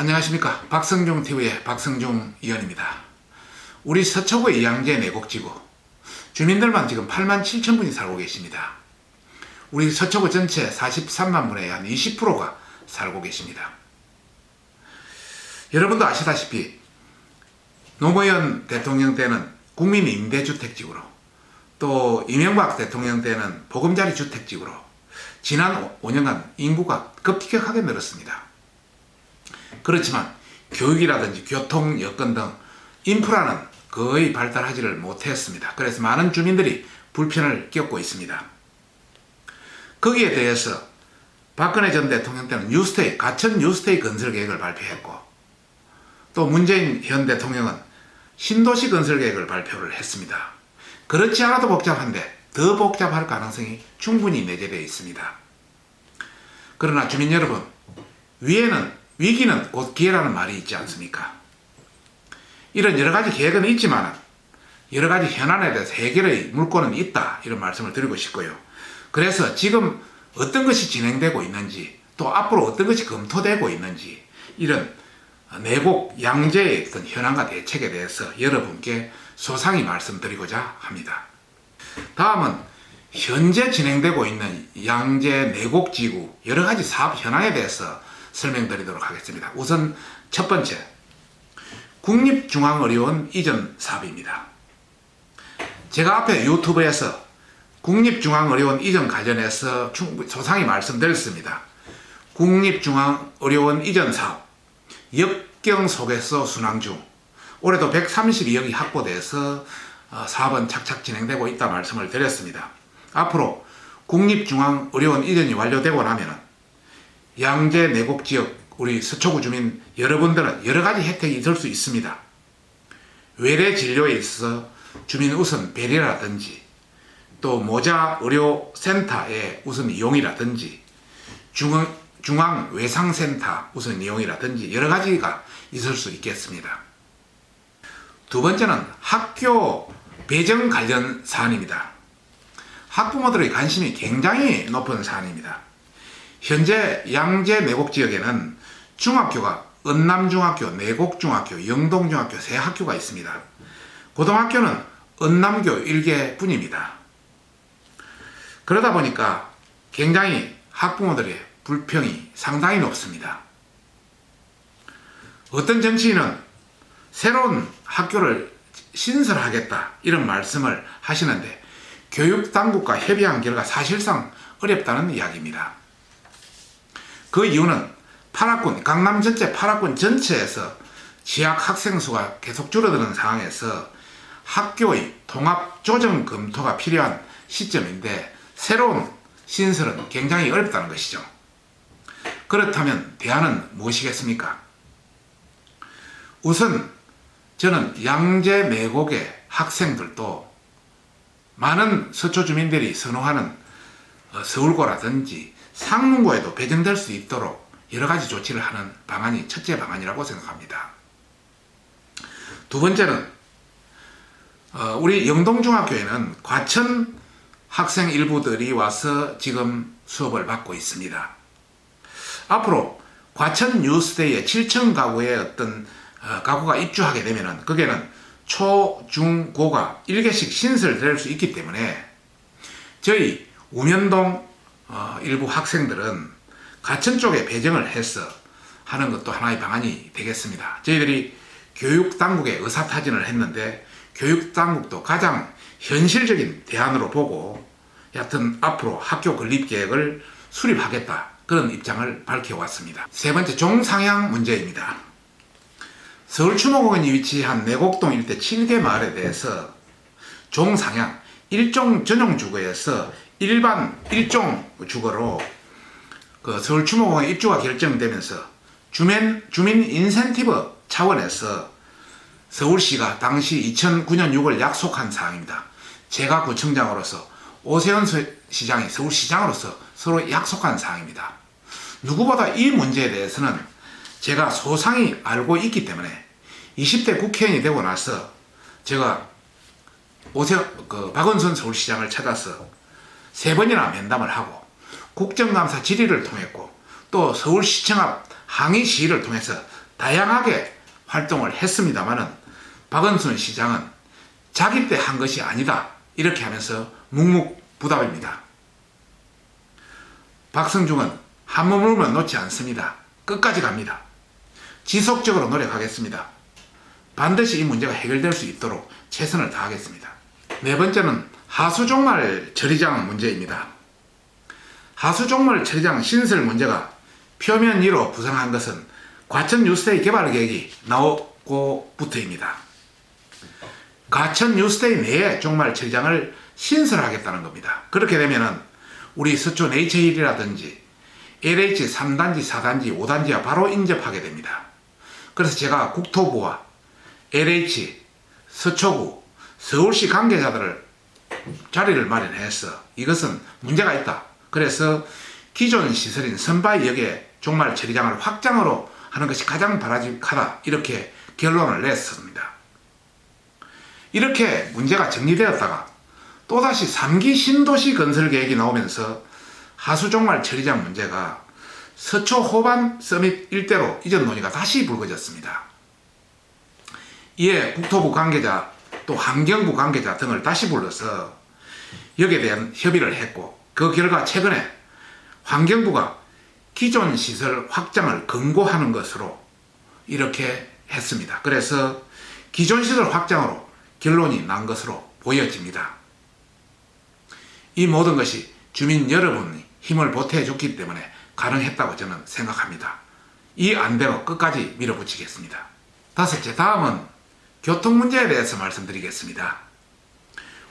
안녕하십니까 박성중TV의 박성중 의원입니다. 우리 서초구의 양재 내곡지구 주민들만 지금 8만 7천 분이 살고 계십니다. 우리 서초구 전체 43만 분의 한 20%가 살고 계십니다. 여러분도 아시다시피 노무현 대통령 때는 국민 임대주택지구로 또 이명박 대통령 때는 보금자리 주택지구로 지난 5년간 인구가 급격하게 늘었습니다. 그렇지만 교육이라든지 교통, 여건 등 인프라는 거의 발달하지를 못했습니다. 그래서 많은 주민들이 불편을 겪고 있습니다. 거기에 대해서 박근혜 전 대통령 때는 뉴스테이, 가천 뉴스테이 건설 계획을 발표했고 또 문재인 현 대통령은 신도시 건설 계획을 발표를 했습니다. 그렇지 않아도 복잡한데 더 복잡할 가능성이 충분히 내재되어 있습니다. 그러나 주민 여러분, 위에는 위기는 곧 기회라는 말이 있지 않습니까? 이런 여러 가지 계획은 있지만 여러 가지 현안에 대해서 해결의 물꼬는 있다 이런 말씀을 드리고 싶고요. 그래서 지금 어떤 것이 진행되고 있는지 또 앞으로 어떤 것이 검토되고 있는지 이런 내곡 양재의 어떤 현안과 대책에 대해서 여러분께 소상히 말씀드리고자 합니다. 다음은 현재 진행되고 있는 양재 내곡 지구 여러 가지 사업 현안에 대해서 설명드리도록 하겠습니다. 우선 첫 번째, 국립중앙의료원 이전 사업입니다. 제가 앞에 유튜브에서 국립중앙의료원 이전 관련해서 소상히 말씀드렸습니다. 국립중앙의료원 이전 사업, 역경 속에서 순항 중, 올해도 132억이 확보돼서 어, 사업은 착착 진행되고 있다 말씀을 드렸습니다. 앞으로 국립중앙의료원 이전이 완료되고 나면 양재 내곡 지역 우리 서초구 주민 여러분들은 여러 가지 혜택이 있을 수 있습니다. 외래 진료에 있어서 주민 우선 배려라든지 또 모자 의료 센터의 우선 이용이라든지 중앙, 중앙 외상센터 우선 이용이라든지 여러 가지가 있을 수 있겠습니다. 두 번째는 학교 배정 관련 사안입니다. 학부모들의 관심이 굉장히 높은 사안입니다. 현재 양재 내곡 지역에는 중학교가 은남중학교, 내곡중학교, 영동중학교 세 학교가 있습니다. 고등학교는 은남교 1개 뿐입니다. 그러다 보니까 굉장히 학부모들의 불평이 상당히 높습니다. 어떤 정치인은 새로운 학교를 신설하겠다 이런 말씀을 하시는데 교육당국과 협의한 결과 사실상 어렵다는 이야기입니다. 그 이유는 8학군, 강남 전체 8학군 전체에서 지학 학생 수가 계속 줄어드는 상황에서 학교의 통합 조정 검토가 필요한 시점인데 새로운 신설은 굉장히 어렵다는 것이죠. 그렇다면 대안은 무엇이겠습니까? 우선 저는 양재 내곡의 학생들도 많은 서초 주민들이 선호하는 어, 서울고라든지 상문고에도 배정될 수 있도록 여러 가지 조치를 하는 방안이 첫째 방안이라고 생각합니다. 두 번째는 어, 우리 영동중학교에는 과천 학생 일부들이 와서 지금 수업을 받고 있습니다. 앞으로 과천 뉴스데이에 7층 가구에 어떤 어, 가구가 입주하게 되면은 거기에는 초, 중, 고가 1개씩 신설될 수 있기 때문에 저희 우면동 어, 일부 학생들은 가천 쪽에 배정을 해서 하는 것도 하나의 방안이 되겠습니다. 저희들이 교육 당국에 의사타진을 했는데 교육 당국도 가장 현실적인 대안으로 보고 여하튼 앞으로 학교 건립 계획을 수립하겠다 그런 입장을 밝혀왔습니다. 세 번째 종상향 문제입니다. 서울 추모공원이 위치한 내곡동 일대 7개 마을에 대해서 종상향 일종 전용 주거에서 일반 일종 주거로 그 서울 추모공원 입주가 결정되면서 주민 주민 인센티브 차원에서 서울시가 당시 2009년 6월 약속한 사항입니다. 제가 구청장으로서 오세훈 시장이 서울시장으로서 서로 약속한 사항입니다. 누구보다 이 문제에 대해서는 제가 소상히 알고 있기 때문에 20대 국회의원이 되고 나서 제가 오세 그 박원순 서울시장을 찾아서 세 번이나 면담을 하고 국정감사 질의를 통했고 또 서울시청 앞 항의 시위를 통해서 다양하게 활동을 했습니다마는 박은순 시장은 자기 때 한 것이 아니다 이렇게 하면서 묵묵부답입니다. 박성중은 한 몸을만 놓지 않습니다. 끝까지 갑니다. 지속적으로 노력하겠습니다. 반드시 이 문제가 해결될 수 있도록 최선을 다하겠습니다. 네 번째는 하수종말 처리장 문제입니다. 하수종말 처리장 신설 문제가 표면 위로 부상한 것은 과천 뉴스데이 개발 계획이 나오고부터입니다. 과천 뉴스데이 내에 종말 처리장을 신설하겠다는 겁니다. 그렇게 되면은 우리 서초 네이처힐이라든지 LH 3단지, 4단지, 5단지와 바로 인접하게 됩니다. 그래서 제가 국토부와 LH, 서초구, 서울시 관계자들을 자리를 마련해서 이것은 문제가 있다. 그래서 기존 시설인 선바이역의 종말 처리장을 확장으로 하는 것이 가장 바람직하다. 이렇게 결론을 냈습니다. 이렇게 문제가 정리되었다가 또다시 3기 신도시 건설 계획이 나오면서 하수종말 처리장 문제가 서초 호반 서밋 일대로 이전 논의가 다시 불거졌습니다. 이에 국토부 관계자 또 환경부 관계자 등을 다시 불러서 여기에 대한 협의를 했고 그 결과 최근에 환경부가 기존 시설 확장을 권고하는 것으로 이렇게 했습니다. 그래서 기존 시설 확장으로 결론이 난 것으로 보여집니다. 이 모든 것이 주민 여러분이 힘을 보태 줬기 때문에 가능했다고 저는 생각합니다. 이 안대로 끝까지 밀어붙이겠습니다. 다섯째, 다음은 교통 문제에 대해서 말씀드리겠습니다.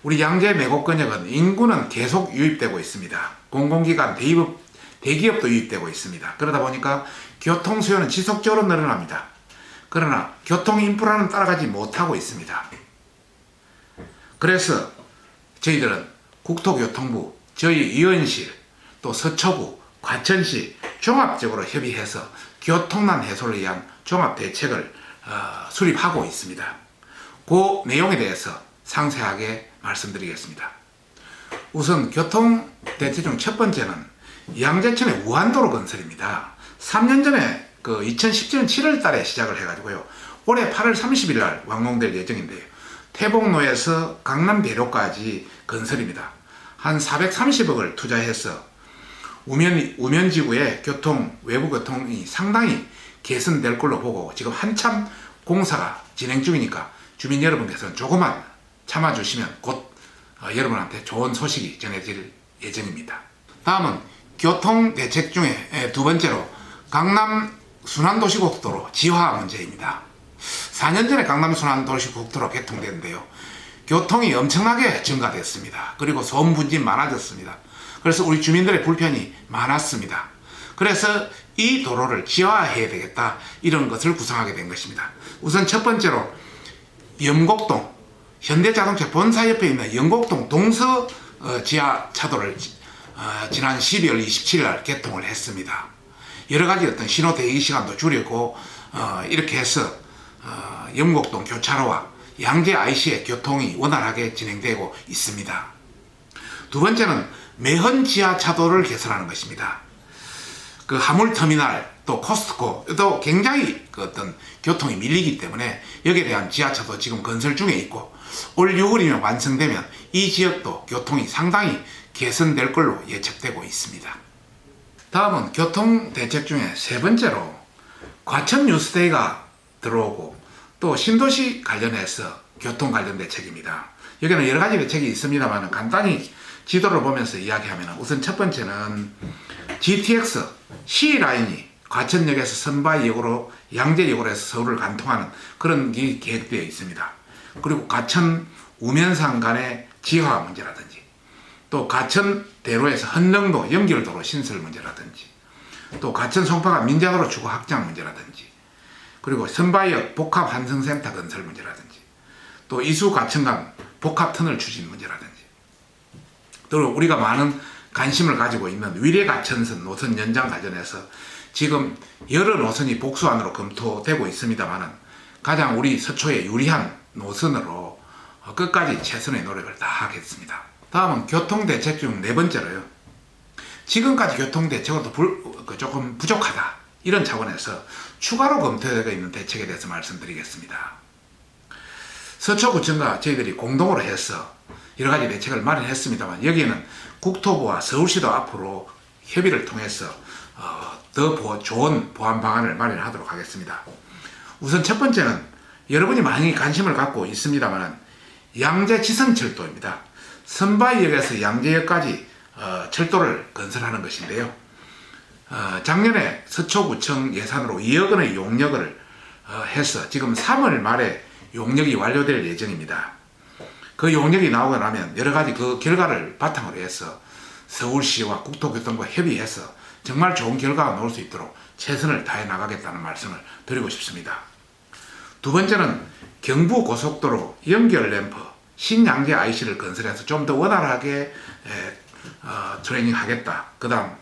우리 양재 매곡권역은 인구는 계속 유입되고 있습니다. 공공기관, 대기업, 대기업도 유입되고 있습니다. 그러다 보니까 교통 수요는 지속적으로 늘어납니다. 그러나 교통 인프라는 따라가지 못하고 있습니다. 그래서 저희들은 국토교통부, 저희 의원실, 또 서초구, 과천시 종합적으로 협의해서 교통난 해소를 위한 종합 대책을 어, 수립하고 있습니다. 그 내용에 대해서 상세하게 말씀드리겠습니다. 우선 교통 대책 중첫 번째는 양재천의 우한도로 건설입니다. 3년 전에 그 2017년 7월 달에 시작을 해가지고요. 올해 8월 30일 날 완공될 예정인데요. 태봉로에서 강남 대로까지 건설입니다. 한 430억을 투자해서 우면, 우면지구의 교통, 외부 교통이 상당히 개선될 걸로 보고 지금 한참 공사가 진행 중이니까 주민 여러분께서는 조금만 참아주시면 곧 어, 여러분한테 좋은 소식이 전해질 예정입니다. 다음은 교통 대책 중에 에, 두 번째로 강남 순환도시고속도로 지화 문제입니다. 4년 전에 강남 순환도시고속도로 개통됐는데요. 교통이 엄청나게 증가됐습니다. 그리고 소음 분진 많아졌습니다. 그래서 우리 주민들의 불편이 많았습니다. 그래서 이 도로를 지화해야 되겠다 이런 것을 구성하게 된 것입니다. 우선 첫 번째로 영곡동 현대자동차 본사 옆에 있는 영곡동 동서 어, 지하 차도를 어, 지난 12월 27일 날 개통을 했습니다. 여러 가지 어떤 신호 대기 시간도 줄이고 어, 이렇게 해서 어, 영곡동 교차로와 양재 IC의 교통이 원활하게 진행되고 있습니다. 두 번째는 매헌 지하 차도를 개설하는 것입니다. 그 화물터미널 또 코스트코도 굉장히 그 어떤 교통이 밀리기 때문에 여기에 대한 지하차도 지금 건설 중에 있고 올 6월이면 완성되면 이 지역도 교통이 상당히 개선될 걸로 예측되고 있습니다. 다음은 교통 대책 중에 세 번째로 과천 뉴스데이가 들어오고 또 신도시 관련해서 교통 관련 대책입니다. 여기는 여러 가지 대책이 있습니다만 간단히 지도를 보면서 이야기하면 우선 첫 번째는 GTX C 라인이 과천역에서 선바역으로 양재역으로 해서 서울을 관통하는 그런 게 계획되어 있습니다. 그리고 과천 우면산 간의 지화 문제라든지 또 과천 대로에서 헌릉도 연결도로 신설 문제라든지 또 과천 송파가 민자도로 주거 확장 문제라든지 그리고 선바역 복합 환승센터 건설 문제라든지 또 이수 과천간 복합 터널 추진 문제라든지 또 우리가 많은 관심을 가지고 있는 위례 가천선 노선 연장 관련해서 지금 여러 노선이 복수안으로 검토되고 있습니다만은 가장 우리 서초에 유리한 노선으로 끝까지 최선의 노력을 다하겠습니다. 다음은 교통대책 중 네 번째로요. 지금까지 교통대책으로도 불- 그 조금 부족하다. 이런 차원에서 추가로 검토되고 있는 대책에 대해서 말씀드리겠습니다. 서초구청과 저희들이 공동으로 해서 여러 가지 대책을 마련했습니다만 여기에는 국토부와 서울시도 앞으로 협의를 통해서 어, 더 보- 좋은 보안 방안을 마련하도록 하겠습니다. 우선 첫 번째는 여러분이 많이 관심을 갖고 있습니다만 양재 지선철도입니다. 선바이역에서 양재역까지 어, 철도를 건설하는 것인데요. 어, 작년에 서초구청 예산으로 2억 원의 용역을 어, 해서 지금 3월 말에 용역이 완료될 예정입니다. 그 용역이 나오고 나면 여러 가지 그 결과를 바탕으로 해서 서울시와 국토교통부가 협의해서 정말 좋은 결과가 나올 수 있도록 최선을 다해 나가겠다는 말씀을 드리고 싶습니다. 두 번째는 경부 고속도로 연결 램프 신양재 IC를 건설해서 좀 더 원활하게 에, 어, 트레이닝 하겠다. 그 다음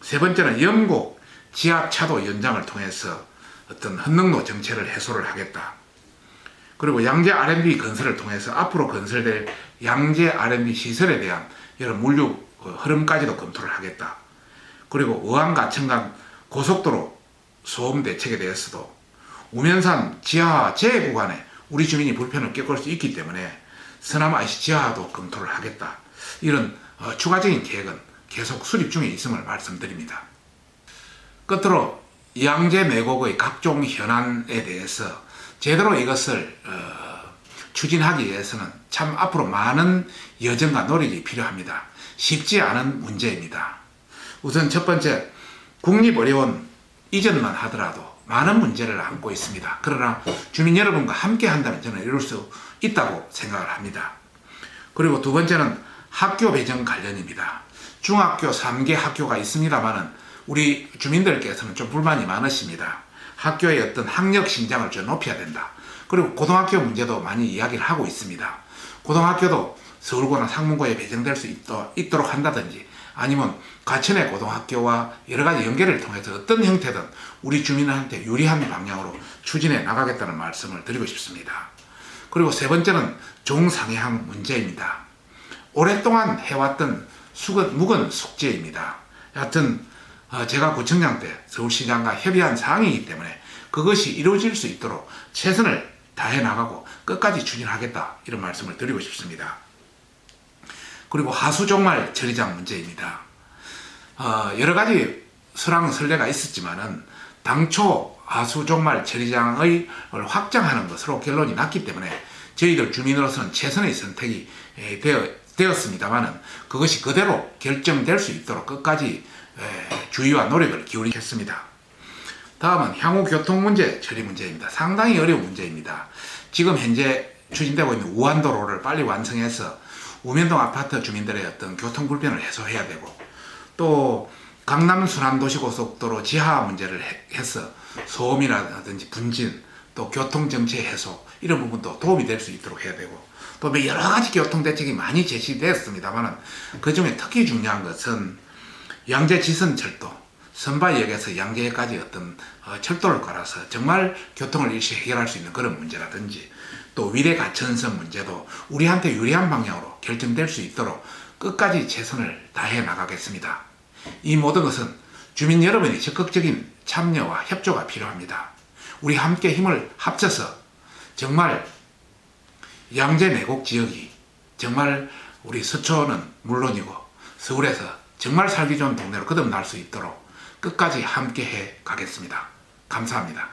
세 번째는 영곡 지하차도 연장을 통해서 어떤 흔능로 정체를 해소를 하겠다. 그리고 양재 R&B 건설을 통해서 앞으로 건설될 양재 R&B 시설에 대한 여러 물류 어, 흐름까지도 검토를 하겠다. 그리고 의왕과 청강 고속도로 소음 대책에 대해서도 우면산 지하 재 구간에 우리 주민이 불편을 겪을 수 있기 때문에 서남 IC 지하도 검토를 하겠다. 이런 어, 추가적인 계획은 계속 수립 중에 있음을 말씀드립니다. 끝으로 양재 매곡의 각종 현안에 대해서 제대로 이것을 어, 추진하기 위해서는 참 앞으로 많은 여정과 노력이 필요합니다. 쉽지 않은 문제입니다. 우선 첫 번째 국립의료원 이전만 하더라도 많은 문제를 안고 있습니다. 그러나 주민 여러분과 함께 한다면 저는 이룰 수 있다고 생각을 합니다. 그리고 두 번째는 학교 배정 관련입니다. 중학교 3개 학교가 있습니다만은 우리 주민들께서는 좀 불만이 많으십니다. 학교의 어떤 학력 신장을 좀 높여야 된다. 그리고 고등학교 문제도 많이 이야기를 하고 있습니다. 고등학교도 서울고나 상문고에 배정될 수 있도, 있도록 한다든지 아니면 가천의 고등학교와 여러 가지 연계를 통해서 어떤 형태든 우리 주민한테 유리한 방향으로 추진해 나가겠다는 말씀을 드리고 싶습니다. 그리고 세 번째는 종상향 문제입니다. 오랫동안 해왔던 수건, 묵은 숙제입니다. 어, 제가 구청장 때 서울시장과 협의한 사항이기 때문에 그것이 이루어질 수 있도록 최선을 다해 나가고 끝까지 추진하겠다 이런 말씀을 드리고 싶습니다. 그리고 하수종말 처리장 문제입니다. 어, 여러 가지 설왕설래가 있었지만은 당초 하수종말 처리장의 확장하는 것으로 결론이 났기 때문에 저희들 주민으로서는 최선의 선택이 되었습니다만은 그것이 그대로 결정될 수 있도록 끝까지 에, 주의와 노력을 기울이겠습니다. 다음은 향후 교통 문제 처리 문제입니다. 상당히 어려운 문제입니다. 지금 현재 추진되고 있는 우한도로를 빨리 완성해서 우면동 아파트 주민들의 어떤 교통 불편을 해소해야 되고 또 강남 순환도시고속도로 지하 문제를 해- 해서 소음이라든지 분진 또 교통 정체 해소 이런 부분도 도움이 될 수 있도록 해야 되고 또 여러 가지 교통 대책이 많이 제시되었습니다만은 그 중에 특히 중요한 것은 양재 지선철도 선바역에서 양재까지 어떤 어, 철도를 깔아서 정말 교통을 일시 해결할 수 있는 그런 문제라든지 또 위례 가천선 문제도 우리한테 유리한 방향으로 결정될 수 있도록 끝까지 최선을 다해 나가겠습니다. 이 모든 것은 주민 여러분의 적극적인 참여와 협조가 필요합니다. 우리 함께 힘을 합쳐서 정말 양재 내곡 지역이 정말 우리 서초는 물론이고 서울에서 정말 살기 좋은 동네로 거듭날 수 있도록 끝까지 함께 해 가겠습니다. 감사합니다.